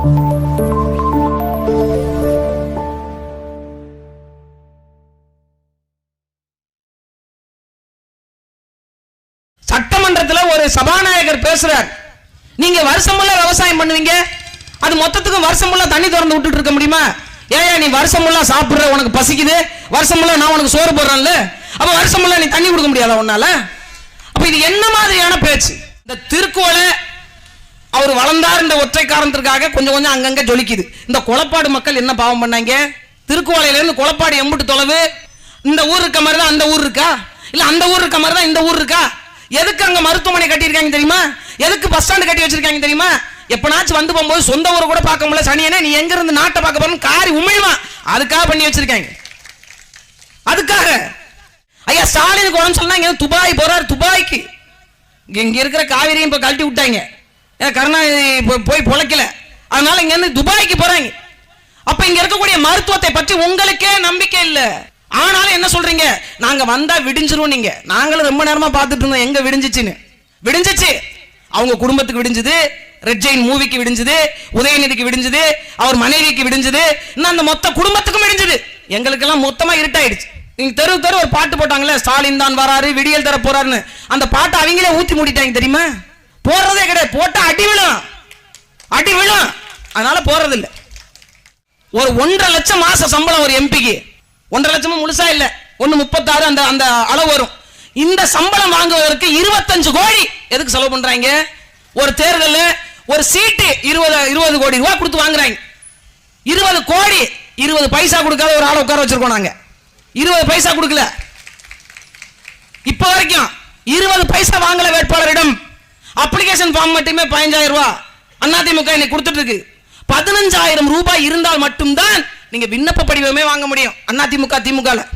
சட்டமன்றத்துல ஒரு சபாநாயகர் பேசுறார். நீங்க வருஷம் முள்ள விவசாயம் பண்ணுவீங்க. அது மொத்தத்துக்கும் வருஷம் முள்ள தண்ணி திறந்து விட்டுட்டு இருக்க முடியுமா? ஏயா நீ வருஷம் முள்ள சாப்பிடுற உனக்கு பசிக்குது. வருஷம் முள்ள நான் உனக்கு சோறு போடுறேன்ல. அப்ப வருஷம் முள்ள நீ தண்ணி கொடுக்க முடியாதா உன்னால? அப்ப இது என்ன மாதிரியான பேச்சு? இந்த திருக்கோளை அவர் வளர்ந்தார் இந்த ஒற்றை காரணத்திற்காக கொஞ்சம் கொஞ்சம் அங்கங்க ஜொலிக்குது. இந்த கொலப்பாடு மக்கள் என்ன பாவம் பண்ணாங்க? திருக்குவளையில கொலப்பாடு எம்பிட்டு எம்புட்டு தொலைவு? இந்த ஊர் இருக்க மாதிரி தான் அந்த ஊர் இருக்கா? இல்ல அந்த ஊர் இருக்க மாதிரி தான் இந்த ஊர் இருக்கா? எதுக்கு அங்க மருத்துவமனை கட்டியிருக்காங்க தெரியுமா? எதுக்கு பஸ் ஸ்டாண்டு கட்டி வச்சிருக்காங்க தெரியுமா? எப்பனாச்சும் வந்து போகும்போது சொந்த ஊரை கூட பார்க்க முடியல. சனியனே நீ எங்க இருந்து நாட்டை பார்க்க போறன்னு காரி உமிழ்வான். அதுக்காக பண்ணி வச்சிருக்காங்க. அதுக்காக. ஐயா ஸ்டாலினுக்கு உடம்பு சொன்னா துபாய் போறாரு துபாய்க்கு. இங்க இருக்கிற காவிரியும் இப்ப கழட்டி விட்டாங்க. ஏன்னா கருணாநிதி போய் பொழைக்கல. அதனால இங்க இருந்து துபாய்க்கு போறாங்க. அப்ப இங்க இருக்கக்கூடிய மருத்துவத்தை பற்றி உங்களுக்கே நம்பிக்கை இல்லை. ஆனாலும் என்ன சொல்றீங்க? நாங்க வந்தா விடிஞ்சிரும் நீங்க. நாங்களும் ரொம்ப நேரமா பார்த்துட்டு இருந்தோம். எங்க விடிஞ்சிச்சுன்னு. விடிஞ்சிச்சு. அவங்க குடும்பத்துக்கு விடிஞ்சது. ரெட் ஜெயின் மூவிக்கு விடிஞ்சது. உதயநிதிக்கு விடிஞ்சது. அவர் மனைவிக்கு விடிஞ்சது. இன்னும் அந்த மொத்த குடும்பத்துக்கும் விடிஞ்சது. எங்களுக்கெல்லாம் மொத்தமா இருட்டாயிடுச்சு. நீங்க தெரு தெரு ஒரு பாட்டு போட்டாங்களே ஸ்டாலின் தான் வராரு விடியல் தர போறாருன்னு. அந்த பாட்டை அவங்களே ஊத்தி மூடிட்டாங்க தெரியுமா? போடுறதே கிடையாது. போட்டா அடி விழும். அடி விழும். அதனால போறது இல்ல ஒரு ஒன்றரை லட்சம் மாச சம்பளம் ஒரு எம்பிக்கு ஒன்றரை லட்சமும் முழுசா இல்ல. ஒன்று முப்பத்தாறு அந்த அந்த அளவு வரும். இந்த சம்பளம் வாங்குவதற்கு இருபத்தஞ்சு கோடி. எதுக்கு செலவு பண்றாங்க? ஒரு தேர்தல் ஒரு சீட்டு இருபது இருபது கோடி ரூபாய் கொடுத்து வாங்குறாங்க. இருபது கோடி இருபது பைசா கொடுக்காத ஒரு ஆளை உட்கார வச்சிருக்கோம் நாங்க. இருபது பைசா கொடுக்கல. இப்ப வரைக்கும் இருபது பைசா வாங்கல வேட்பாளரிடம் அப்ளிகேஷன் ஃபார்ம் மட்டுமே பதினஞ்சாயிரம் ரூபா. அதிமுக இன்னைக்கு கொடுத்துட்டு இருக்கு பதினஞ்சாயிரம் ரூபாய் இருந்தால் மட்டும்தான் நீங்க விண்ணப்ப படிவமே வாங்க முடியும். அதிமுக திமுக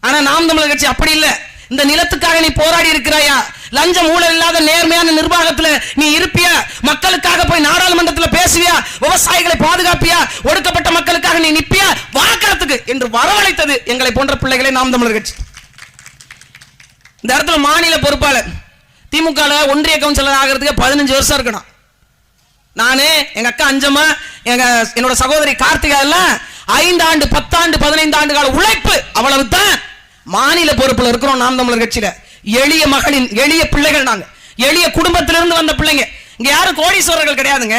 ஆனா நாம் தமிழர் கட்சி அப்படி இல்ல. இந்த நிலத்துக்காக நீ போராடி இருக்கிறாயா? லஞ்சம் ஊழல் இல்லாத நேர்மையான நிர்வாகத்துல நீ இருப்பியா? மக்களுக்காக போய் நாடாளுமன்றத்துல பேசுவியா? விவசாயிகளை பாதுகாப்பியா? ஒடுக்கப்பட்ட மக்களுக்காக நீ நிப்பியா வாக்களத்துக்கு என்று வரவழைத்தது எங்களை போன்ற பிள்ளைகளை நாம் தமிழர் கட்சி. இந்த இடத்துல மாநில பொறுப்பாளர். திமுக ஒன்றிய கவுன்சிலர் ஆகிறதுக்கு பதினஞ்சு வருஷம் இருக்கணும். நானு எங்க அக்கா அஞ்சம்மா எங்க என்னோட சகோதரி கார்த்திகா எல்லாம் ஐந்து ஆண்டு பத்தாண்டு பதினைந்து ஆண்டு கால உழைப்பு அவ்வளவு தான் மாநில பொறுப்புல இருக்கிறோம் நாம் தமிழர் கட்சியில. எளிய மகளின் எளிய பிள்ளைகள் நாங்க. எளிய குடும்பத்திலிருந்து வந்த பிள்ளைங்க. இங்க யாரும் கோடீஸ்வரர்கள் கிடையாதுங்க.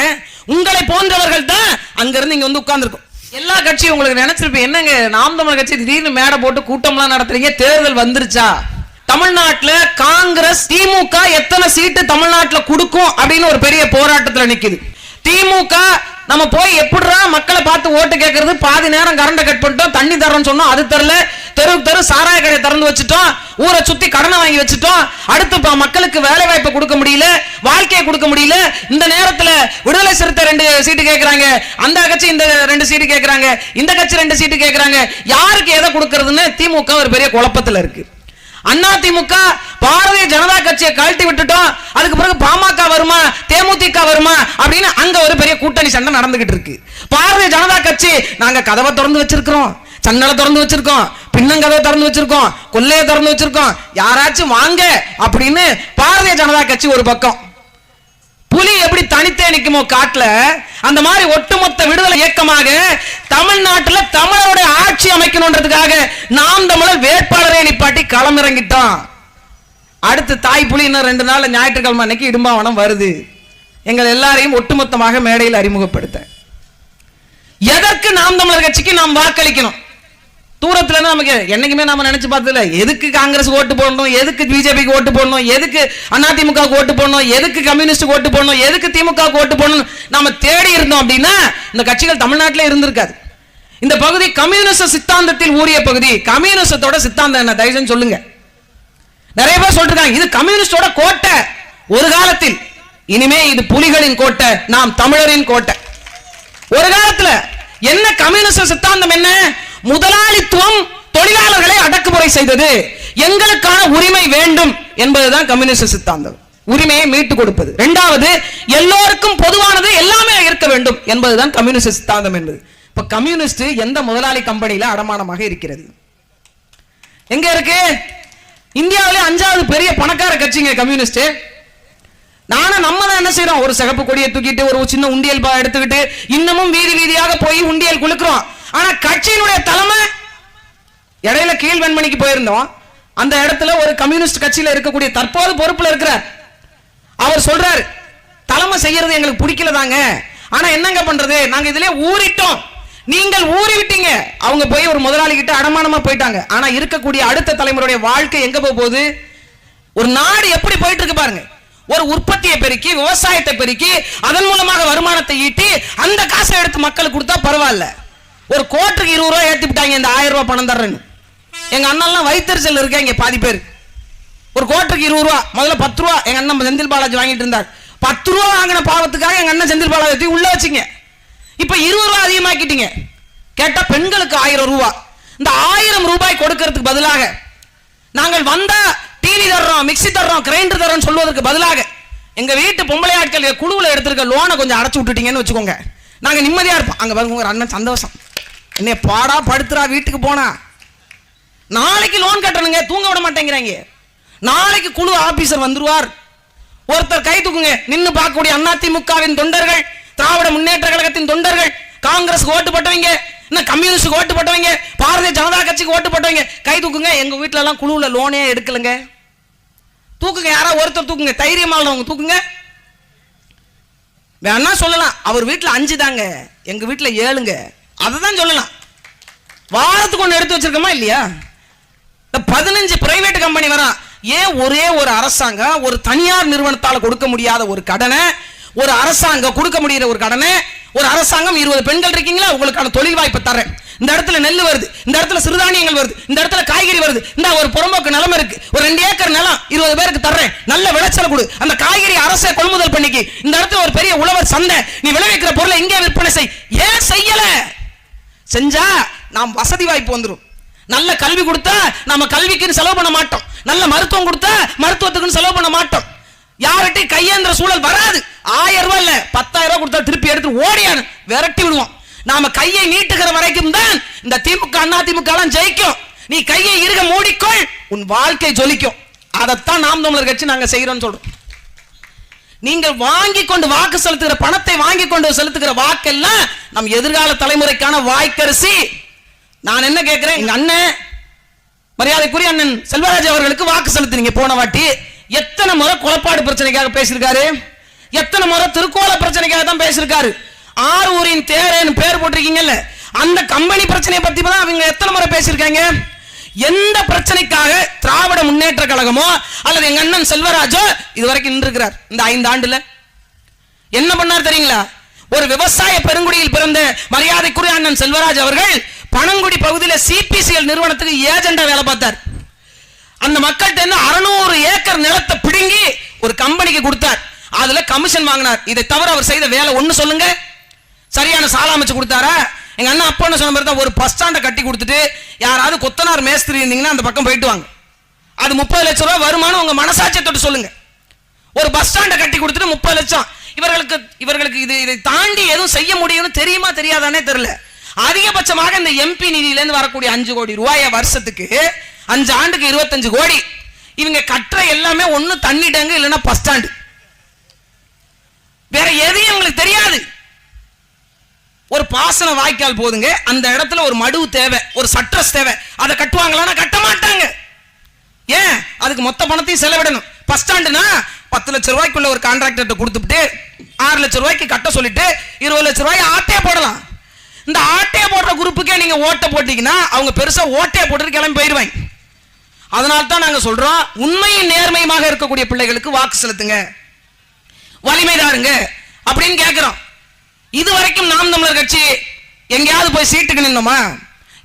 உங்களை போன்றவர்கள் தான் அங்கிருந்து இங்க வந்து உட்கார்ந்துருக்கும். எல்லா கட்சியும் உங்களுக்கு நினைச்சிருப்பேன் என்னங்க நாம் தமிழர் கட்சி திடீர்னு மேடை போட்டு கூட்டம்லாம் நடத்துறீங்க தேர்தல் வந்துருச்சா? தமிழ்நாட்டில் காங்கிரஸ் திமுக எத்தனை சீட்டு தமிழ்நாட்டில் கொடுக்கும் அப்படின்னு ஒரு பெரிய போராட்டத்தில் நிற்குது திமுக நம்ம போய் எப்படிடா மக்களை பார்த்து ஓட்டு கேட்கறது பாதி நேரம் கரண்டை கட் பண்ணிட்டோம் தண்ணி தரோம்னு சொன்னோம் அது தெரில தெருவுக்கு தெரு சாராய கடை திறந்து வச்சுட்டோம் ஊரை சுத்தி கடனை வாங்கி வச்சுட்டோம். அடுத்து மக்களுக்கு வேலை வாய்ப்பு கொடுக்க முடியல வாழ்க்கையை கொடுக்க முடியல. இந்த நேரத்துல விடுதலை சிறுத்தை ரெண்டு சீட்டு கேட்கறாங்க அந்த கட்சி இந்த ரெண்டு சீட்டு கேட்கறாங்க இந்த கட்சி ரெண்டு சீட்டு கேட்கறாங்க யாருக்கு எதை கொடுக்கறதுன்னு திமுக ஒரு பெரிய குழப்பத்துல இருக்கு. அண்ணா திமுக பாரதிய ஜனதா கட்சியை கழட்டி விட்டுட்டோம். அதுக்கு பிறகு பாமக வருமா? தேமுதிக வருமா? அப்படின்னு அங்க ஒரு பெரிய கூட்டணி சண்டை நடந்துகிட்டு இருக்கு. பாரதிய ஜனதா கட்சி நாங்க கதவை திறந்து வச்சிருக்கிறோம். சன்னலை திறந்து வச்சிருக்கோம். பின்னங்கதவை திறந்து வச்சிருக்கோம். கொல்லையை திறந்து வச்சிருக்கோம். யாராச்சும் வாங்க அப்படின்னு பாரதிய ஜனதா கட்சி ஒரு பக்கம். புலி எப்படி தனித்தே நிற்குமோ காட்டில் அந்த மாதிரி ஒட்டுமொத்த விடுதலை இயக்கமாக தமிழ்நாட்டில் தமிழருடைய ஆட்சி அமைக்கணுன்றதுக்காக நாம் தமிழர் வேட்பாளரை நிப்பாட்டி களமிறங்கிட்டோம் அடுத்து தாய் புலி இன்னும் ரெண்டு நாள் ஞாயிற்றுக்கிழமை அன்னைக்கு இடும்பாவனம் வருது. எங்கள் எல்லாரையும் ஒட்டுமொத்தமாக மேடையில் அறிமுகப்படுத்த எதற்கு நாம் தமிழர் கட்சிக்கு நாம் வாக்களிக்கணும்? தூரத்துல நமக்கு என்னைக்குமே நம்ம நினைச்சு பார்த்ததுல எதுக்கு காங்கிரஸ் ஓட்டு போடணும்? எதுக்கு பிஜேபிக்கு ஓட்டு போடணும்? எதுக்கு அதிமுக ஓட்டு போடணும்? எதுக்கு கம்யூனிஸ்ட் ஓட்டு போடணும்? எதுக்கு திமுக ஓட்டு போடணும் நம்ம தேடி இருந்தோம் அப்படின்னா இந்த கட்சிகள் தமிழ்நாட்டில இருந்திருக்காது. இந்த பகுதி கம்யூனிஸ்ட சித்தாந்தத்தில் ஊறிய பகுதி கம்யூனிசத்தோட சித்தாந்தம் என்ன? தயவு செஞ்சு சொல்லுங்க. நிறைய பேர் சொல்றாங்க இது கம்யூனிஸ்டோட கோட்டை. ஒரு காலத்தில் இனிமே இது புலிகளின் கோட்டை நாம் தமிழரின் கோட்டை. ஒரு காலத்துல என்ன கம்யூனிஸ்ட சித்தாந்தம் என்ன? முதலாளித்துவம் தொழிலாளர்களை அடக்குமுறை செய்தது. எங்களுக்கான உரிமை வேண்டும் என்பதுதான் கம்யூனிஸ்ட் சித்தாந்தம். உரிமையை மீட்டு கொடுப்பது. இரண்டாவது எல்லோருக்கும் பொதுவானது எல்லாமே இருக்க வேண்டும் என்பதுதான் கம்யூனிஸ்ட் சித்தாந்தம் என்பது. இப்ப கம்யூனிஸ்ட் எந்த முதலாளி கம்பெனியில அடமானமாக இருக்கிறது? எங்க இருக்கு? இந்தியாவிலே அஞ்சாவது பெரிய பணக்கார கட்சிங்க கம்யூனிஸ்ட். நானும் நம்ம தான் என்ன செய்யறோம் ஒரு சிகப்பு கொடியை தூக்கிட்டு ஒரு சின்ன உண்டியல் பா எடுத்துக்கிட்டு இன்னமும் வீதி வீதியாக போய் உண்டியல் குளுக்குறோம் ஆனா கட்சியினுடைய தலைமை இடையில கீழ்வெண்மணிக்கு போயிருந்தோம். அந்த இடத்துல ஒரு கம்யூனிஸ்ட் கட்சியில இருக்கக்கூடிய தற்போது பொறுப்புல இருக்கிறார் அவர் சொல்றாரு தலைமை செய்யறது எங்களுக்கு பிடிக்கல தாங்க. ஆனா என்னங்க பண்றது? நாங்க இதுல ஊறிட்டோம். நீங்கள் ஊறி விட்டீங்க அவங்க போய் ஒரு முதலாளி கிட்ட அடமானமா போயிட்டாங்க. ஆனா இருக்கக்கூடிய அடுத்த தலைமுறையுடைய வாழ்க்கை எங்க போக போகுது? ஒரு நாடு எப்படி போயிட்டு இருக்கு பாருங்க. ஒரு உற்பத்தியை பெருக்கி விவசாயத்தை பெருக்கி அதன் மூலமாக வருமானத்தை ஈட்டி அந்த காசை எடுத்து மக்களுக்கு கொடுத்தா பரவாயில்ல. ஒரு கோட்டுக்கு இருபது ரூபா ஏற்றிவிட்டாங்க இந்த ஆயிரம் ரூபா பணம் தர்றேன்னு. எங்க அண்ணன்லாம் வைத்தறிச்சல் இருக்க இங்கே பாதி பேர். ஒரு கோட்டுக்கு இருபது ரூபா முதல்ல பத்து ரூபா எங்க அண்ணன் செந்தில் பாலாஜி வாங்கிட்டு இருந்தார். பத்து ரூபா வாங்கின பாவத்துக்காக எங்க அண்ணன் செந்தில் பாலாஜி தூக்கி உள்ளே வச்சிங்க. இப்போ இருபது ரூபா அதிகமாக்கிட்டீங்க. கேட்டால் பெண்களுக்கு ஆயிரம் ரூபா. இந்த ஆயிரம் ரூபாய் கொடுக்கறதுக்கு பதிலாக நாங்கள் வந்தால் டிவி தர்றோம் மிக்ஸி தர்றோம் கிரைண்டர் தர்றோம் சொல்வதற்கு பதிலாக எங்கள் வீட்டு பொம்பளை ஆட்கள் குழுவில் எடுத்திருக்க லோனை கொஞ்சம் அடைச்சி விட்டுட்டீங்கன்னு வச்சுக்கோங்க. நாங்கள் நிம்மதியாக இருப்போம். அங்கே பாருங்க உங்கள் அண்ணன் சந்தோஷம். என்னை பாடா படுத்துறா வீட்டுக்கு போனா. நாளைக்கு லோன் கட்டணுங்க தூங்க விட மாட்டேங்கிறாங்க. நாளைக்கு குழு ஆபீசர் வந்துருவார். ஒருத்தர் கை தூக்குங்க நின்று பார்க்கக்கூடிய அதிமுகவின் தொண்டர்கள் திராவிட முன்னேற்ற கழகத்தின் தொண்டர்கள் காங்கிரஸ் ஓட்டு போட்டவங்க இன்னும் கம்யூனிஸ்ட் ஓட்டு போட்டவங்க பாரதிய ஜனதா கட்சிக்கு ஓட்டு போட்டவங்க கை தூக்குங்க. எங்க வீட்டுல எல்லாம் குழுவுல லோனே எடுக்கலங்க. தூக்குங்க யாராவது ஒருத்தர் தூக்குங்க தைரியமானவங்க தூக்குங்க. வேணா சொல்லலாம் அவர் வீட்டில் அஞ்சு தாங்க எங்க வீட்டில் ஏழுங்க. அதை தான் சொல்லலாம். வாரத்துக்கு ஒன்று எடுத்து வச்சிருக்கோமா இல்லையா? இந்த பதினஞ்சு பிரைவேட் கம்பெனி வரான் ஏன் ஒரே ஒரு அரசாங்கம் ஒரு தனியார் நிறுவனத்தால் கொடுக்க முடியாத ஒரு கடனை ஒரு அரசாங்கம் கொடுக்க முடியிற ஒரு கடனை ஒரு அரசாங்கம் இருபது பெண்கள் இருக்கீங்களா? உங்களுக்கான தொழில் வாய்ப்பு தரேன் இந்த இடத்துல நெல் வருது இந்த இடத்துல சிறுதானியங்கள் வருது இந்த இடத்துல காய்கறி வருது இந்த ஒரு புறம்போக்கு நிலம் இருக்கு ஒரு ரெண்டு ஏக்கர் நிலம் இருபது பேருக்கு தர்றேன். நல்ல விளைச்சல் கொடு. அந்த காய்கறி அரசை கொள்முதல் பண்ணிக்கு. இந்த இடத்துல ஒரு பெரிய உழவர் சந்தை நீ விளைவிக்கிற பொருளை இங்கே விற்பனை செய். ஏன் செய்யலை? செஞ்சா நாம் வசதி வாய்ப்பு வந்துடும் நல்ல கல்வி கொடுத்தா நம்ம கல்விக்குன்னு செலவு பண்ண மாட்டோம். நல்ல மருத்துவம் கொடுத்தா மருத்துவத்துக்குன்னு செலவு பண்ண மாட்டோம். யார்கிட்டையும் கையேந்திர சூழல் வராது. ஆயிரம் ரூபாய் இல்ல பத்தாயிரம் ரூபாய் கொடுத்தா திருப்பி எடுத்து ஓடியானு விரட்டி விடுவோம். நாம கையை நீட்டுகிற வரைக்கும் தான் இந்த திமுக அண்ணா திமுக எல்லாம் ஜெயிக்கும். நீ கையை இருக மூடிக்கொள் உன் வாழ்க்கை ஜொலிக்கும். அதைத்தான் நாம் தமிழர் கட்சி நாங்க செய்யறோம்னு சொல்றோம். நீங்கள் வாங்கி கொண்டு வாக்கு செலுத்துகிற பணத்தை வாங்கி கொண்டு செலுத்துகிற வாக்கெல்லாம் நம் எதிர்கால தலைமுறைக்கான வாய்க்கரிசி. நான் என்ன கேட்கிறேன்? எங்க அண்ணன் மரியாதைக்குரிய அண்ணன் செல்வராஜ் அவர்களுக்கு வாக்கு செலுத்தினீங்க போன வாட்டி. எத்தனை முறை குழப்பாடு பிரச்சனைக்காக பேசியிருக்காரு? எத்தனை முறை திருக்கோல பிரச்சனைக்காக தான் பேசியிருக்காரு? ஆரூரின் தேரேன்னு பேர் போட்டிருக்கீங்கல்ல அந்த கம்பெனி பிரச்சனையை பத்தி தான் அவங்க எத்தனை முறை பேசியிருக்காங்க? எந்த பிரச்சனைக்காக திராவிட முன்னேற்ற கழகமோ அல்லது எங்க அண்ணன் செல்வராஜோ இது வரைக்கும் நின்றுக்கிறார் இந்த ஐந்து ஆண்டுல. என்ன பண்ணார் தெரியுங்களா? ஒரு விவசாய பெருங்குடியில் பிறந்த மரியாதைக்குரிய அண்ணன் செல்வராஜ் அவர்கள் பனங்குடி பகுதியில் சிபிசிஎல் நிறுவனத்துக்கு ஏஜெண்டா வேலை பார்த்தார். அந்த மக்கள்கிட்ட இருந்து அறுநூறு ஏக்கர் நிலத்தை பிடுங்கி ஒரு கம்பெனிக்கு கொடுத்தார். அதுல கமிஷன் வாங்கினார். இதை தவிர அவர் செய்த வேலை ஒண்ணு சொல்லுங்க. சரியான சாலை அமைச்சு கொடுத்தாரா? எங்கள் அண்ணன் அப்பா சொன்ன மாதிரி தான் ஒரு பஸ் ஸ்டாண்டை கட்டி கொடுத்துட்டு யாராவது கொத்தனார் மேஸ்திரி இருந்தீங்கன்னா அந்த பக்கம் போயிட்டு வாங்க. அது முப்பது லட்சம் ரூபாய் வருமானம் உங்கள் மனசாட்சியை தொட்டு சொல்லுங்க. ஒரு பஸ் ஸ்டாண்டை கட்டி கொடுத்துட்டு முப்பது லட்சம். இவர்களுக்கு இவர்களுக்கு இது இதை தாண்டி எதுவும் செய்ய முடியும்னு தெரியுமா தெரியாதானே தெரியல. அதிகபட்சமாக இந்த எம்பி நிதியிலேருந்து வரக்கூடிய அஞ்சு கோடி ரூபாய வருஷத்துக்கு அஞ்சு ஆண்டுக்கு இருபத்தஞ்சு கோடி. இவங்க கட்டுற எல்லாமே ஒண்ணு தண்ணி டேங்கு இல்லைன்னா பஸ் ஸ்டாண்டு வேற எதையும் உங்களுக்கு தெரியாது. ஒரு பாசன வாய்க்கால் போதுங்க. அந்த இடத்துல ஒரு மடுவு தேவை ஒரு சட்ரஸ் தேவை. அதை கட்டுவாங்களான்னா கட்ட மாட்டாங்க. ஏன்? அதுக்கு மொத்த பணத்தையும் செலவிடணும். பஸ் ஸ்டாண்டுனா பத்து லட்ச ரூபாய்க்குள்ள ஒரு கான்ட்ராக்டர்கிட்ட கொடுத்துட்டு ஆறு லட்ச ரூபாய்க்கு கட்ட சொல்லிட்டு இருபது லட்ச ரூபாய் ஆட்டே போடலாம். இந்த ஆட்டே போடுற குரூப்புக்கே நீங்க ஓட்டை போட்டீங்கன்னா அவங்க பெருசா ஓட்டே போட்டு கிளம்பி போயிடுவாங்க. அதனால தான் நாங்க சொல்றோம் உண்மையும் நேர்மையுமாக இருக்கக்கூடிய பிள்ளைகளுக்கு வாக்கு செலுத்துங்க. வலிமை தாருங்க அப்படின்னு கேட்கிறோம் இது வரைக்கும் நாம் தமிழர் கட்சி எங்கேயாவது போய் சீட்டுக்கு நின்னோமா?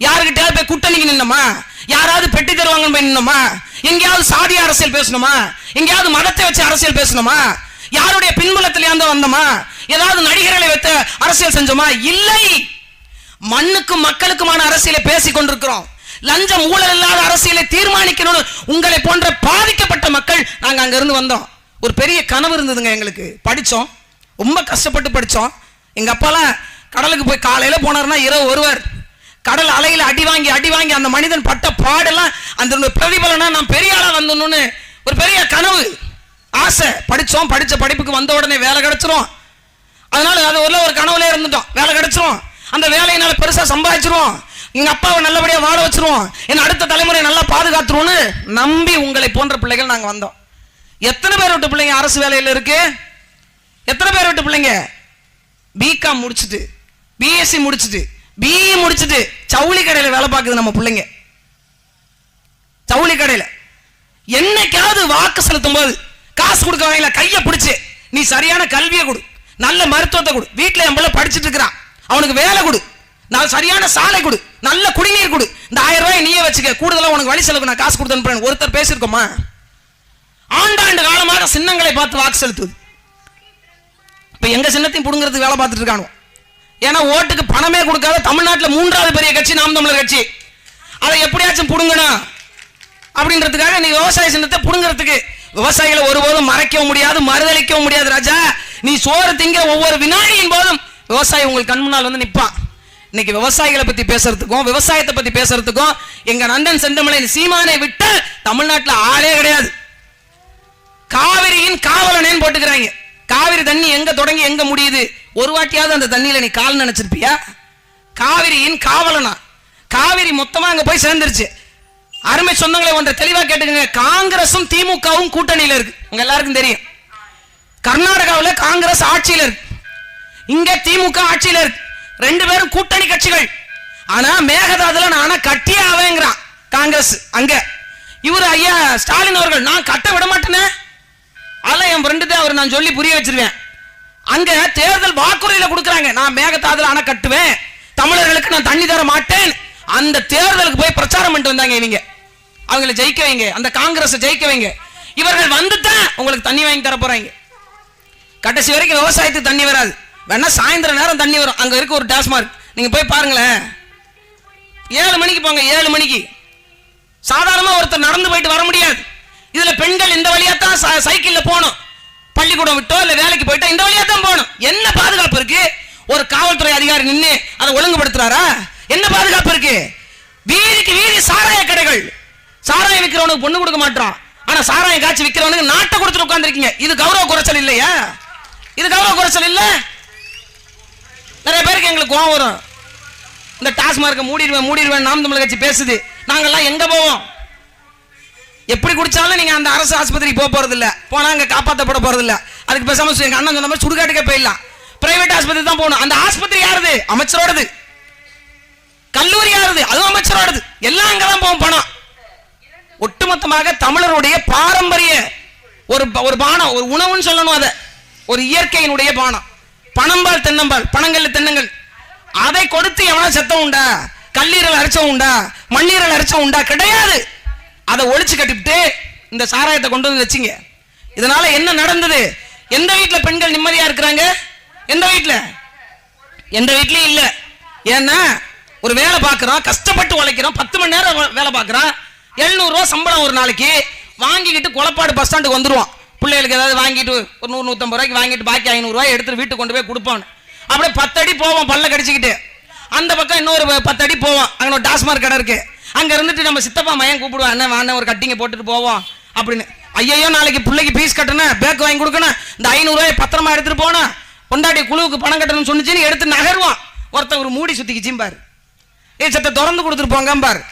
யாருக்கிட்டயாவது போய் கூட்டணிக்கு நின்னோமா? யாராவது பெட்டி தருவாங்கன்னு போய் நின்னோமா? எங்கேயாவது சாதி அரசியல் பேசணுமா? எங்கேயாவது மதத்தை வச்சு அரசியல் பேசணுமா? யாருடைய பின்புலத்திலேயாந்து வந்தோமா? ஏதாவது நடிகர்களை வைத்து அரசியல் செஞ்சோமா? இல்லை. மண்ணுக்கும் மக்களுக்குமான அரசியலை பேசிக் கொண்டிருக்கிறோம். லஞ்சம் ஊழல் இல்லாத அரசியலை தீர்மானிக்கணும்னு உங்களை போன்ற பாதிக்கப்பட்ட மக்கள் நாங்கள் அங்கிருந்து வந்தோம். ஒரு பெரிய கனவு இருந்ததுங்க எங்களுக்கு. படித்தோம் ரொம்ப கஷ்டப்பட்டு படித்தோம் எங்கள் அப்பாலாம் கடலுக்கு போய் காலையில் போனாருன்னா இரவு வருவார். கடல் அலையில் அடி வாங்கி அடி வாங்கி அந்த மனிதன் பட்ட பாடெல்லாம் அந்த பிரதிபலனா நான் பெரிய ஆளாக வந்தோன்னு ஒரு பெரிய கனவு ஆசை. படித்தோம் படித்த படிப்புக்கு வந்த உடனே வேலை கிடச்சிரும். அதனால் அது உள்ள ஒரு கனவுல இருந்துட்டோம். வேலை கிடச்சிரும். அந்த வேலையினால பெருசாக சம்பாதிச்சிருவோம். எங்கள் அப்பாவை நல்லபடியாக வாழ வச்சிருவோம். என் அடுத்த தலைமுறை நல்லா பாதுகாத்துருவோன்னு நம்பி உங்களை போன்ற பிள்ளைகள் நாங்கள் வந்தோம். எத்தனை பேர் விட்டு பிள்ளைங்க அரசு வேலையில் இருக்கு? எத்தனை பேர் விட்டு பிள்ளைங்க? பிகாம் முடிச்சுட்டு பிஎஸ்சி முடிச்சுட்டு பிஇ முடிச்சுட்டு சவுளி கடையில் வேலை பார்க்குது நம்ம பிள்ளைங்க. சவுளி கடையில என்னைக்காவது வாக்கு செலுத்தும் போது காசு கொடுக்கவங்கள கையை பிடிச்சி நீ சரியான கல்வியை கொடு நல்ல மருத்துவத்தை கொடு வீட்டுல என் பிள்ளை படிச்சுட்டு இருக்கிறான் அவனுக்கு வேலை கொடு நான் சரியான சாலை கொடு நல்ல குடிநீர் கொடு இந்த ஆயிரம் ரூபாய் நீயே வச்சுக்க கூடுதலாக உனக்கு வழி செலவுக்கு நான் காசு கொடுத்து அனுப்புறேன் ஒருத்தர் பேசியிருக்கோமா? ஆண்டாண்டு காலமாக சின்னங்களை பார்த்து வாக்கு செலுத்துது இப்போ எங்க சின்னத்தையும் பிடுங்கிறதுக்கு வேலை பார்த்துட்டு இருக்கானோ ஏன்னா ஓட்டுக்கு பணமே கொடுக்காத தமிழ்நாட்டுல மூன்றாவது பெரிய கட்சி நாம் தமிழர் கட்சி. அதை எப்படியாச்சும் புடுங்கணும் அப்படின்றதுக்காக நீ விவசாய சின்னத்தை பிடுங்கிறதுக்கு விவசாயிகளை ஒருபோதும் மறைக்கவும் முடியாது மறுதளிக்கவும் முடியாது ராஜா. நீ சோறு திங்கிற ஒவ்வொரு வினாடியின் போதும் விவசாயி உங்கள் கண் முன்னால் வந்து நிப்பான். இன்னைக்கு விவசாயிகளை பத்தி பேசுறதுக்கும் விவசாயத்தை பத்தி பேசுறதுக்கும் எங்க நண்டன் செந்தமலை சீமானை விட்டு தமிழ்நாட்டுல ஆளே கிடையாது. காவிரியின் காவலனேன்னு போட்டுக்கிறாங்க. காவிரி தண்ணி எங்க தொடங்கி எங்க முடியுது? ஒரு வாட்டியாவது அந்த தண்ணியில நீ கால் நினைச்சிருப்பியா? காவிரியின் காவலனா? காவிரி மொத்தமா அங்க போய் சேர்ந்துருச்சு. அருமை சொந்தங்களை ஒன்றை தெளிவா கேட்டுக்கங்க. காங்கிரசும் திமுகவும் கூட்டணியில இருக்கு. உங்க எல்லாருக்கும் தெரியும். கர்நாடகாவில் காங்கிரஸ் ஆட்சியில் இருக்கு. இங்க திமுக ஆட்சியில் இருக்கு. ரெண்டு பேரும் கூட்டணி கட்சிகள். ஆனா மேகதாதுல நான் கட்டியே ஆவேங்கிறான் காங்கிரஸ் அங்க. இவர் ஐயா ஸ்டாலின் அவர்கள் நான் கட்ட விட மாட்டேனே. அதெல்லாம் என் ஃப்ரெண்டு தான் அவர் நான் சொல்லி புரிய வச்சிருவேன். அங்க தேர்தல் வாக்குறுதியில கொடுக்குறாங்க. நான் மேகதாதுல அணை கட்டுவேன். தமிழர்களுக்கு நான் தண்ணி தர மாட்டேன். அந்த தேர்தலுக்கு போய் பிரச்சாரம் பண்ணிட்டு வந்தாங்க இவங்க. அவங்கள ஜெயிக்க வைங்க. அந்த காங்கிரஸ் ஜெயிக்க வைங்க. இவர்கள் வந்துதான் உங்களுக்கு தண்ணி வாங்கி தர போறாங்க. கடைசி வரைக்கும் விவசாயத்துக்கு தண்ணி வராது. வேணா சாயந்தரம் நேரம் தண்ணி வரும். அங்க இருக்க ஒரு டாஸ்மார்க். நீங்க போய் பாருங்களேன். ஏழு மணிக்கு போங்க. ஏழு மணிக்கு. சாதாரணமா ஒருத்தர் நடந்து போயிட்டு வர முடியாது. இதுல பெண்கள் இந்த வழியா தான் ச- சைக்கிள்ல போகணும். பள்ளிக்கூடம் விட்டோ இல்ல வேலைக்கு போயிட்டோ இந்த வழியா தான் போகணும். என்ன பாதுகாப்பு இருக்கு? ஒரு காவல்துறை அதிகாரி நின்று அதை ஒழுங்குபடுத்துறாரா? என்ன பாதுகாப்பு இருக்கு? வீதிக்கு வீதி சாராய கடைகள். சாராயம் விற்கிறவனுக்கு பொண்ணு கொடுக்க மாட்டான் ஆனா சாராயம் காய்ச்சி விற்கிறவனுக்கு நாட்டை கொடுத்துட்டு உட்காந்துருக்கீங்க இது கௌரவ குறைச்சல் இல்லையா? இது கௌரவ குறைச்சல் இல்ல? நிறைய பேருக்கு எங்களுக்கு கோவம் வரும். இந்த டாஸ்மார்க்க மூடிடுவேன் மூடிடுவேன் நாம் தமிழ் கட்சி பேசுது. நாங்கெல்லாம் எங்க போவோம்? எப்படி குடிச்சாலும் நீங்க அந்த அரசு ஆஸ்பத்திரிக்கு போக போறது இல்ல போனா அங்க காப்பாற்றப்பட போறது இல்ல அதுக்கு பேசாம எங்கள் எங்க அண்ணன் சொன்ன மாதிரி சுடுகாட்டுக்கே போயிடலாம். பிரைவேட் ஆஸ்பத்திரி தான் போகணும். அந்த ஆஸ்பத்திரி யாருது? அமைச்சரோடது. கல்லூரி யாருது? அதுவும் அமைச்சரோடது. எல்லாம் அங்கதான் போகும் பணம். ஒட்டுமொத்தமாக தமிழருடைய பாரம்பரிய ஒரு ப- ஒரு பானம் ஒரு உணவுன்னு சொல்லணும் அதை. ஒரு இயற்கையினுடைய பானம். பணம்பால் தென்னம்பால் பணங்கள் தென்னங்கள். அதை கொடுத்து எவனா செத்தம் உண்டா கல்லீரல் அரைச்ச உண்டா மண்ணீரல் அரைச்சவன் உண்டா கிடையாது. அதை ஒழிச்சு கட்டிவிட்டு இந்த சாராயத்தை கொண்டு வந்து வச்சிங்க. இதனால என்ன நடந்தது? எந்த வீட்டில் பெண்கள் நிம்மதியா இருக்கிறாங்க? எந்த வீட்டில் எந்த வீட்லயும் இல்லை. ஏன்னா ஒரு வேலை பார்க்குறோம் கஷ்டப்பட்டு உழைக்கிறோம் பத்து மணி நேரம் வேலை பார்க்கறோம் 700 ரூபா சம்பளம் ஒரு நாளைக்கு வாங்கிக்கிட்டு குளப்பாடு பஸ் ஸ்டாண்டுக்கு வந்துடுவோம் பிள்ளைகளுக்கு ஏதாவது வாங்கிட்டு ஒரு நூறு நூற்றம்பது ரூபாய்க்கு வாங்கிட்டு பாக்கி ஐநூறுரூவா எடுத்து எடுத்துட்டு வீட்டுக்கு கொண்டு போய் கொடுப்பான். அப்படியே பத்து அடி போவோம் பல்ல கடிச்சிக்கிட்டு. அந்த பக்கம் இன்னொரு பத்து அடி போவோம் அங்க ஒரு டாஸ்மார்க் கடை இருக்குது அங்க இருந்துட்டு நம்ம சித்தப்பா மையன் கூப்பிடுவோம் அண்ணன் வாண்ணன் ஒரு கட்டிங்க போட்டுட்டு போவோம். அப்படின்னு. ஐயையோ நாளைக்கு பிள்ளைக்கு பீஸ் கட்டணும் பேக் வாங்கி கொடுக்கணும் இந்த ஐநூறு பத்திரமா எடுத்துட்டு போனோம் பொண்டாட்டி குழுவுக்கு பணம் கட்டணும்னு சொன்னிச்சுன்னு எடுத்து நகருவான். ஒருத்தன் ஒரு மூடி சுத்திக்கிச்சியும் பாரு. ஏ சத்த திறந்து கொடுத்துட்டு போங்க பாரு.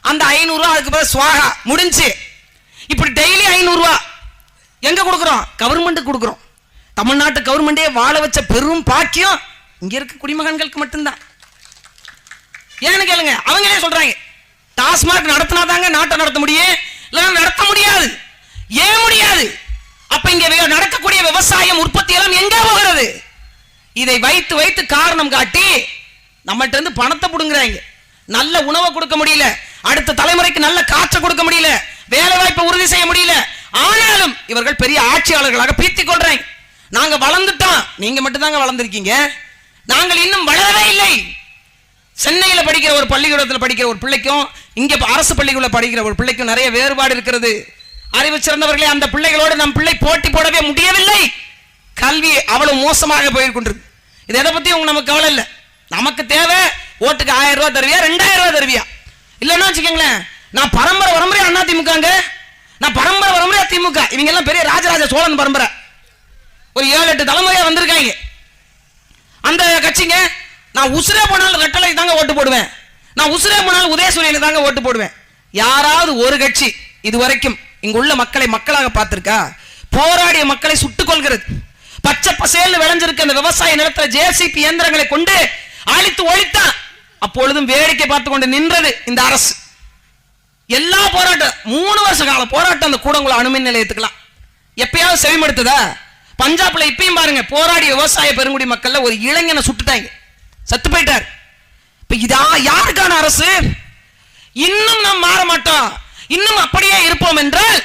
அந்த ஐநூறு ரூபா அதுக்கு பிறகு சுவாகா முடிஞ்சு. இப்படி டெய்லி ஐநூறுரூவா எங்க கொடுக்குறோம்? கவர்மெண்ட் கொடுக்குறோம். தமிழ்நாட்டு கவர்மெண்டே வாழ வச்ச பெரும் பாக்கியம் இங்க இருக்க குடிமகன்களுக்கு மட்டும்தான். ஏன்னு கேளுங்க அவங்களே டாஸ்மாக் நடத்தினா நடத்தினாதாங்க நாட்டை நடத்த முடியும். இல்லைன்னா நடத்த முடியாது. ஏன் முடியாது? அப்ப இங்க நடக்கக்கூடிய விவசாயம் உற்பத்தி எல்லாம் எங்க போகிறது? இதை வைத்து வைத்து காரணம் காட்டி நம்மகிட்ட இருந்து பணத்தை புடுங்குறாங்க. நல்ல உணவை கொடுக்க முடியல. அடுத்த தலைமுறைக்கு நல்ல காற்றை கொடுக்க முடியல. வேலை வாய்ப்பை உறுதி செய்ய முடியல. ஆனாலும் இவர்கள் பெரிய ஆட்சியாளர்களாக பீத்திக் கொள்றாங்க. நாங்க வளர்ந்துட்டோம். நீங்க மட்டும்தாங்க வளர்ந்துருக்கீங்க. நாங்கள் இன்னும் வளரவே இல்லை. சென்னையில் படிக்கிற ஒரு பள்ளிக்கூடத்தில் படிக்கிற ஒரு பிள்ளைக்கும் இங்கே அரசு பள்ளிக்குள்ளே படிக்கிற ஒரு பிள்ளைக்கும் நிறைய வேறுபாடு இருக்கிறது அறிவு சிறந்தவர்களே அந்த பிள்ளைகளோடு நம் பிள்ளை போட்டி போடவே முடியவில்லை. கல்வி அவ்வளவு மோசமாக போயிருக்கின்றது. இது எதை பத்தி உங்க நமக்கு கவலை இல்லை. நமக்கு தேவை ஓட்டுக்கு ஆயிரம் ரூபா தருவியா ரெண்டாயிரம் ரூபா தருவியா? இல்லைன்னா வச்சுக்கோங்களேன் நான் பரம்பரை பரம்பரை அண்ணா திமுகங்க. நான் பரம்பரை பரம்பரையா திமுக. இவங்க எல்லாம் பெரிய ராஜராஜ சோழன் பரம்பரை. ஒரு ஏழு எட்டு தலைமுறையா வந்திருக்காங்க. அந்த கட்சிங்க நான் உசுரே போனாலும் ரெட்டலைக்கு தாங்க ஓட்டு போடுவேன். நான் உசுரே போனாலும் உதயசூரியனுக்கு தாங்க ஓட்டு போடுவேன். யாராவது ஒரு கட்சி இதுவரைக்கும் இங்குள்ள மக்களை மக்களாக பார்த்திருக்கா? போராடிய மக்களை சுட்டுக் கொள்கிறது பச்சை பசேல் விளைஞ்சிருக்க அந்த விவசாய நிலத்தில் ஜேசிபி இயந்திரங்களை கொண்டு அழித்து ஒழித்தான். அப்பொழுதும் வேடிக்கை பார்த்து கொண்டு நின்றது இந்த அரசு. எல்லா போராட்டம் மூணு வருஷ கால போராட்டம் அந்த கூடங்குளம் அணுமின் நிலையத்துக்கலாம் எப்பயாவது செவிமடுத்ததா? பஞ்சாப்ல இப்பயும் பாருங்க போராடிய விவசாய பெருங்குடி மக்கள்ல ஒரு இளைஞனை சுட்டுட்டாங்க. செத்து போயிட்டார். இப்ப இதா யாருக்கான அரசு? இன்னும் நாம் மாற மாட்டோம். இன்னும் அப்படியே இருப்போம் என்றால்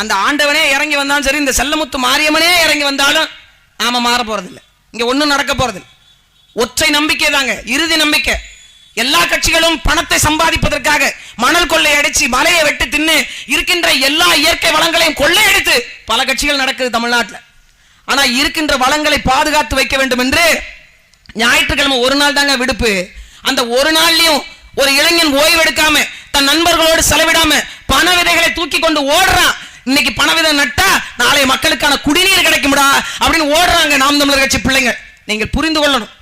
அந்த ஆண்டவனே இறங்கி வந்தாலும் சரி இந்த செல்லமுத்து மாரியம்மனே இறங்கி வந்தாலும் நாம மாற போறதில்லை. இங்க ஒண்ணும் நடக்க போறதில்லை. ஒற்றை நம்பிக்கை தாங்க இறுதி நம்பிக்கை. எல்லா கட்சிகளும் பணத்தை சம்பாதிப்பதற்காக மணல் கொள்ளை அடிச்சு மலையை வெட்டு தின்னு இருக்கின்ற எல்லா இயற்கை வளங்களையும் கொள்ளையடித்து பல கட்சிகள் நடக்குது தமிழ்நாட்டில். ஆனா இருக்கின்ற வளங்களை பாதுகாத்து வைக்க வேண்டும் என்று ஞாயிற்றுக்கிழமை ஒரு நாள் தாங்க விடுப்பு. அந்த ஒரு நாள்லயும் ஒரு இளைஞன் ஓய்வு எடுக்காம தன் நண்பர்களோடு செலவிடாம பண விதைகளை தூக்கி கொண்டு ஓடுறான் இன்னைக்கு பண விதை நட்டா நாளை மக்களுக்கான குடிநீர் கிடைக்கும்டா அப்படின்னு ஓடுறாங்க நாம் தமிழர் கட்சி பிள்ளைங்க. நீங்கள் புரிந்து கொள்ளணும்.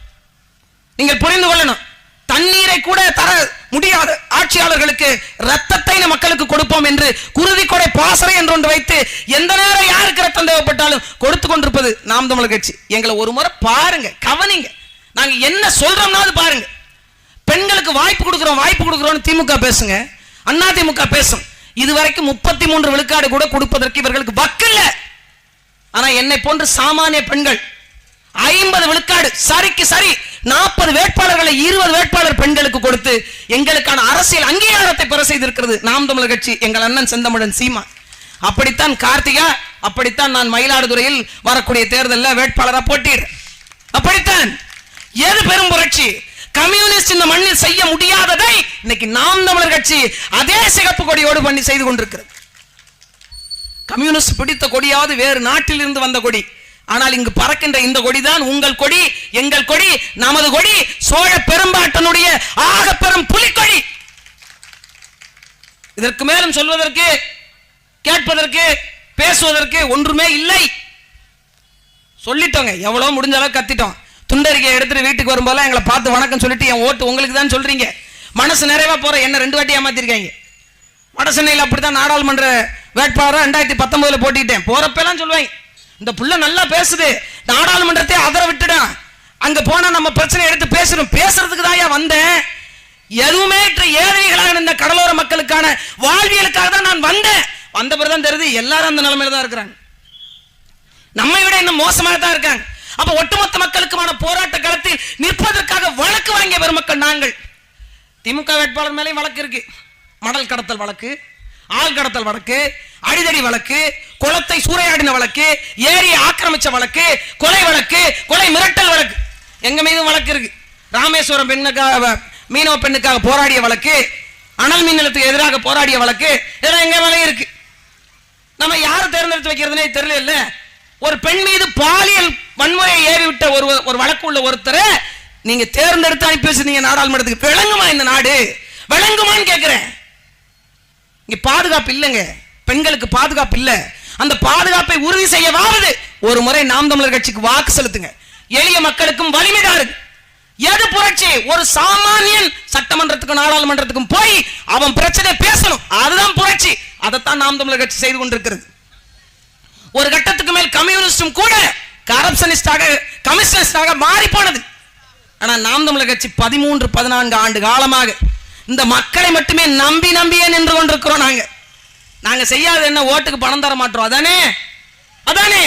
நீங்கள் புரிந்து கொள்ளணும். தண்ணீரை கூட தர முடியாத ஆட்சியாளர்களுக்கு ரத்தத்தை மக்களுக்கு கொடுப்போம் என்று குருதி கொடை பாசறை என்று ஒன்று வைத்து எந்த நேரம் யாருக்கு ரத்தம் தேவைப்பட்டாலும் கொடுத்து கொண்டிருப்பது நாம் தமிழர் கட்சி. எங்களை ஒரு முறை பாருங்க கவனிங்க. நாங்க என்ன சொல்றோம்னாவது பாருங்க. பெண்களுக்கு வாய்ப்பு கொடுக்கிறோம் வாய்ப்பு கொடுக்கிறோம் திமுக பேசுங்க. அண்ணா திமுக பேசும். இதுவரைக்கும் முப்பத்தி மூன்று விழுக்காடு கூட கொடுப்பதற்கு இவர்களுக்கு வக்கில்ல ஆனா என்னை போன்ற சாமானிய பெண்கள் ஐம்பது விழுக்காடு சரிக்கு சரி நாற்பது வேட்பாளர்களை இருபது வேட்பாளர் பெண்களுக்கு கொடுத்து எங்களுக்கான அரசியல் அங்கீகாரத்தை பெற செய்திருக்கிறது நாம் தமிழர் கட்சி எங்கள் அண்ணன் செந்தமிழன் சீமா அப்படித்தான் கார்த்திகா அப்படித்தான் நான் மயிலாடுதுறையில் வரக்கூடிய தேர்தலில் வேட்பாளராக போட்டியிடுறேன். அப்படித்தான். எது பெரும் புரட்சி? கம்யூனிஸ்ட் இந்த மண்ணில் செய்ய முடியாததை இன்னைக்கு நாம் தமிழர் கட்சி அதே சிகப்பு கொடியோடு பண்ணி செய்து கொண்டிருக்கிறது. கம்யூனிஸ்ட் பிடித்த கொடியாவது வேறு நாட்டில் இருந்து வந்த கொடி. ஆனால் இங்கு பறக்கின்ற இந்த கொடிதான் உங்கள் கொடி எங்கள் கொடி நமது கொடி சோழ பெரும்பாட்டனுடைய ஆக பெரும் புலிக்கொடி. இதற்கு மேலும் சொல்வதற்கு கேட்பதற்கு பேசுவதற்கு ஒன்றுமே இல்லை. சொல்லிட்டோங்க எவ்வளவு முடிஞ்ச அளவு கத்திட்டோம். துண்டறிக்கை எடுத்துட்டு வீட்டுக்கு வரும்போதெல்லாம் எங்களை பார்த்து வணக்கம் சொல்லிட்டு என் ஓட்டு உங்களுக்கு தான் சொல்றீங்க. மனசு நிறைவா போற என்ன ரெண்டு வாட்டி ஏமாத்திருக்காங்க. வடசென்னையில் அப்படித்தான் நாடாளுமன்ற வேட்பாளராக ரெண்டாயிரத்தி பத்தொன்பதுல போட்டிட்டேன் போறப்பெல்லாம் சொல்லுவாங்க இந்த புள்ள நல்லா பேசுது நாடாளுமன்றத்தை அதர விட்டுடா. அங்க போனா நம்ம பிரச்சனை எடுத்து பேசணும். பேசுறதுக்கு தான் வந்தேன். எதுவுமே ஏழைகளாக இருந்த கடலோர மக்களுக்கான வாழ்வியலுக்காக தான் நான் வந்தேன். வந்த பிறகுதான் தெரியுது எல்லாரும் அந்த நிலைமையில தான் இருக்கிறாங்க. நம்மை விட இன்னும் மோசமாக தான் இருக்காங்க. அப்ப ஒட்டுமொத்த மக்களுக்குமான போராட்ட களத்தில் நிற்பதற்காக வழக்கு வாங்கிய பெருமக்கள் நாங்கள். திமுக வேட்பாளர் மேலேயும் வழக்கு இருக்கு. மடல் கடத்தல் வழக்கு ஆள் கடத்தல் வழக்கு அடிதடி வழக்கு குளத்தை சூறையாடின வழக்கு ஏரியை ஆக்கிரமிச்ச வழக்கு கொலை வழக்கு கொலை மிரட்டல் வழக்கு. எங்க மீதும் வழக்கு இருக்கு. ராமேஸ்வரம் பெண்ணுக்காக மீனவ பெண்ணுக்காக போராடிய வழக்கு அனல் மின் நிலத்துக்கு எதிராக போராடிய வழக்கு இதெல்லாம் எங்க மேலே இருக்கு. நம்ம யாரை தேர்ந்தெடுத்து வைக்கிறதுனே தெரியல. ஒரு பெண் மீது பாலியல் வன்முறையை ஏறி விட்ட ஒரு ஒரு வழக்கு உள்ள ஒருத்தரை நீங்க தேர்ந்தெடுத்து அனுப்பி வச்சிருந்தீங்க நாடாளுமன்றத்துக்கு விளங்குமா இந்த நாடு? விளங்குமான்னு கேட்கிறேன் இங்க பாதுகாப்பு இல்லைங்க. பெண்களுக்கு பாதுகாப்பு இல்ல. அந்த பாதுகாப்பை உறுதி செய்யவாவது ஒரு முறை நாம் தமிழர் கட்சிக்கு வாக்கு செலுத்துங்க. எளிய மக்களுக்கும் வலிமைதான் இருக்கு. எது புரட்சி? ஒரு சாமானியன் சட்டமன்றத்துக்கும் நாடாளுமன்றத்துக்கும் போய் அவன் பிரச்சனை பேசணும். அதுதான் புரட்சி. அதைத்தான் நாம் தமிழர் கட்சி செய்து கொண்டிருக்கிறது. ஒரு கட்டத்துக்கு மேல் கம்யூனிஸ்டும் கூட கரப்ஷனிஸ்டாக கமிஷனிஸ்டாக மாறி போனது ஆனால் நாம் தமிழர் கட்சி பதிமூன்று பதினான்கு ஆண்டு காலமாக இந்த மக்களை மட்டுமே நம்பி நம்பியே நின்று கொண்டிருக்கிறோம் நாங்கள் நாங்கள் செய்யாத என்ன? ஓட்டுக்கு பணம் தர மாட்டோம். அதானே? அதானே?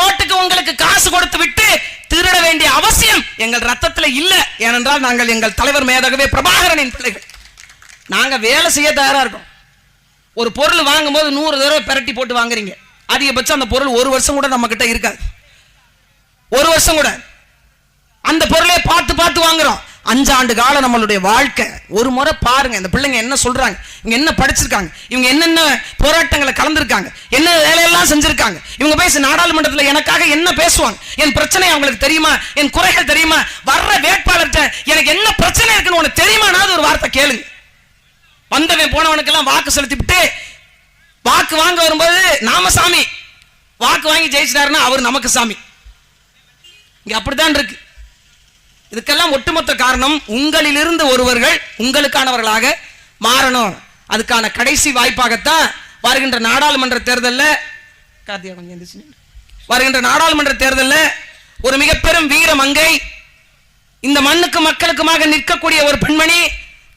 ஓட்டுக்கு உங்களுக்கு காசு கொடுத்து விட்டு திருட வேண்டிய அவசியம் எங்கள் ரத்தத்தில் இல்லை. ஏனென்றால் நாங்கள் எங்கள் தலைவர் மேதகவே பிரபாகரனின் பிள்ளைகள். நாங்கள் வேலை செய்ய தயாராக இருக்கோம். ஒரு பொருள் வாங்கும்போது நூறு தடவை பெரட்டி போட்டு வாங்குறீங்க. அதிகபட்சம் அந்த பொருள் ஒரு வருஷம் கூட நம்ம கிட்ட இருக்காது. ஒரு வருஷம் கூட. அந்த பொருளை பார்த்து பார்த்து வாங்குறோம். அஞ்சாண்டு காலம் நம்மளுடைய வாழ்க்கை. ஒரு முறை பாருங்க இந்த பிள்ளைங்க என்ன சொல்றாங்க? இவங்க என்ன படிச்சிருக்காங்க? இவங்க என்னென்ன போராட்டங்களை கலந்துருக்காங்க? என்ன வேலையெல்லாம் செஞ்சிருக்காங்க? இவங்க பேச நாடாளுமன்றத்தில் எனக்காக என்ன பேசுவாங்க? என் பிரச்சனை அவங்களுக்கு தெரியுமா? என் குறைகள் தெரியுமா? வர்ற வேட்பாளர்கிட்ட எனக்கு என்ன பிரச்சனை இருக்குன்னு உனக்கு தெரியுமானாவது ஒரு வார்த்தை கேளுங்க வந்தவன் போனவனுக்கெல்லாம் வாக்கு செலுத்திவிட்டு வாக்கு வாங்க வரும்போது நாம சாமி. வாக்கு வாங்கி ஜெயிச்சிட்டாருன்னா அவர் நமக்கு சாமி. இங்க அப்படித்தான் இருக்கு. இதுக்கெல்லாம் ஒட்டுமொத்த காரணம் உங்களிலிருந்து ஒருவர்கள் உங்களுக்கானவர்களாக மாறணும். அதுக்கான கடைசி வாய்ப்பாகத்தான் வருகின்ற நாடாளுமன்ற தேர்தலில் கார்த்தியா கொஞ்சம் வருகின்ற நாடாளுமன்ற தேர்தலில் ஒரு மிக பெரும் வீர மங்கை இந்த மண்ணுக்கு மக்களுக்குமாக நிற்கக்கூடிய ஒரு பெண்மணி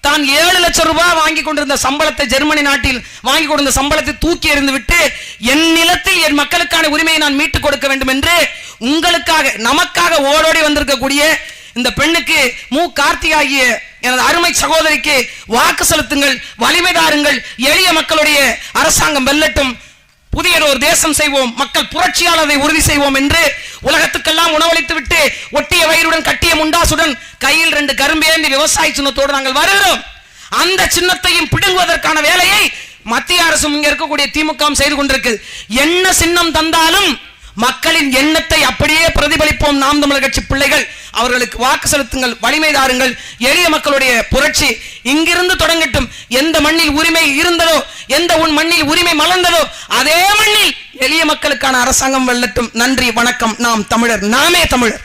தான் ஏழு லட்சம் ரூபாய் வாங்கி கொண்டிருந்த சம்பளத்தை ஜெர்மனி நாட்டில் வாங்கி கொண்டிருந்த சம்பளத்தை தூக்கி எறிந்து விட்டு என் நிலத்தில் என் மக்களுக்கான உரிமையை நான் மீட்டுக் கொடுக்க வேண்டும் என்று உங்களுக்காக நமக்காக ஓடோடி வந்திருக்கக்கூடிய இந்த பெண்ணுக்கு மு. கார்த்திகாகிய எனது அருமை சகோதரிக்கு வாக்கு செலுத்துங்கள் வலிமை தாருங்கள் எளிய மக்களுடைய அரசாங்கம் வெல்லட்டும். புதிய ஒரு தேசம் செய்வோம் மக்கள் புரட்சியாளரை உறுதி செய்வோம் என்று உலகத்துக்கெல்லாம் உணவளித்து விட்டு ஒட்டிய வயிறுடன் கட்டிய முண்டாசுடன் கையில் ரெண்டு கரும்பேந்தி விவசாய சின்னத்தோடு நாங்கள் வருகிறோம். அந்த சின்னத்தையும் பிடுங்குவதற்கான வேலையை மத்திய அரசும் இங்க இருக்கக்கூடிய திமுக செய்து கொண்டிருக்கு. என்ன சின்னம் தந்தாலும் மக்களின் எண்ணத்தை அப்படியே பிரதிபலிப்போம். நாம் தமிழர் கட்சி பிள்ளைகள் அவர்களுக்கு வாக்கு செலுத்துங்கள் வலிமை தாருங்கள். எளிய மக்களுடைய புரட்சி இங்கிருந்து தொடங்கட்டும். எந்த மண்ணில் உரிமை இருந்ததோ எந்த உன் மண்ணில் உரிமை மலர்ந்ததோ அதே மண்ணில் எளிய மக்களுக்கான அரசாங்கம் வெல்லட்டும். நன்றி வணக்கம். நாம் தமிழர் நாமே தமிழர்.